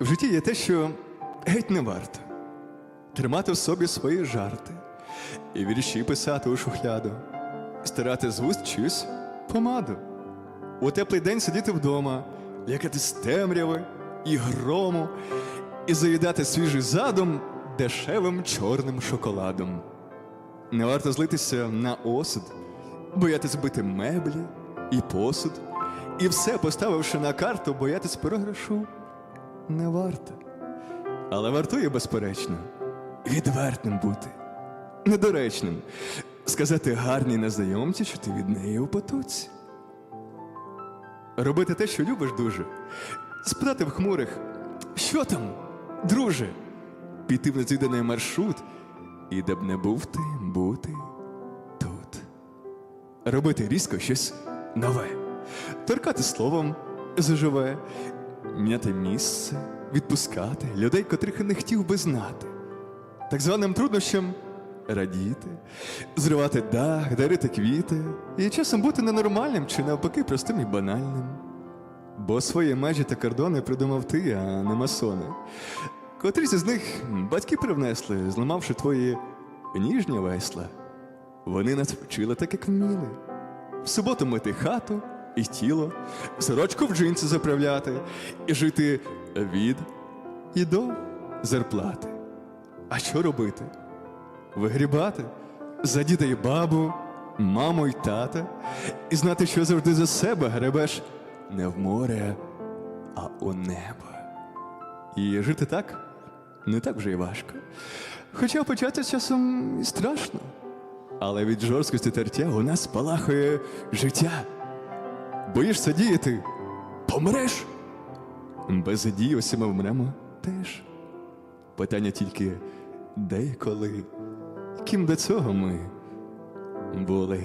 В житті є те, що геть не варто тримати в собі свої жарти і вірші писати у шухляду, стирати з вуст чиюсь помаду. У теплий день сидіти вдома, лякати з темряви і грому, і заїдати свіжий задум дешевим чорним шоколадом. Не варто злитися на осуд, боятись бити меблі і посуд, і все поставивши на карту, боятись програшу не варто. Але вартує, безперечно, відвертим бути, недоречним, сказати гарній незнайомці, що ти від неї у потоці. Робити те, що любиш дуже, спитати в хмурих, що там, друже, піти в незвіданий маршрут, і де б не був ти, бути тут. Робити різко щось нове, торкати словом заживе, міняти місце, відпускати людей, котрих не хотів би знати, так званим труднощам радіти, зривати дах, дарити квіти і часом бути ненормальним чи навпаки простим і банальним. Бо свої межі та кордони придумав ти, а не масони. Котрісь із них батьки привнесли, зламавши твої ніжні весла. Вони нас вчили так, як вміли. В суботу мити хату і тіло, сорочку в джинси заправляти і жити від і до зарплати. А що робити? Вигрібати за діда і бабу, маму й тата, і знати, що завжди за себе гребеш не в море, а у небо. І жити так не так вже й важко. Хоча почати часом страшно. Але від жорсткості тертя у нас спалахує життя. Боїшся діяти, помреш. Без дії усі ми вмремо теж. Питання тільки де і коли, ким до цього ми були.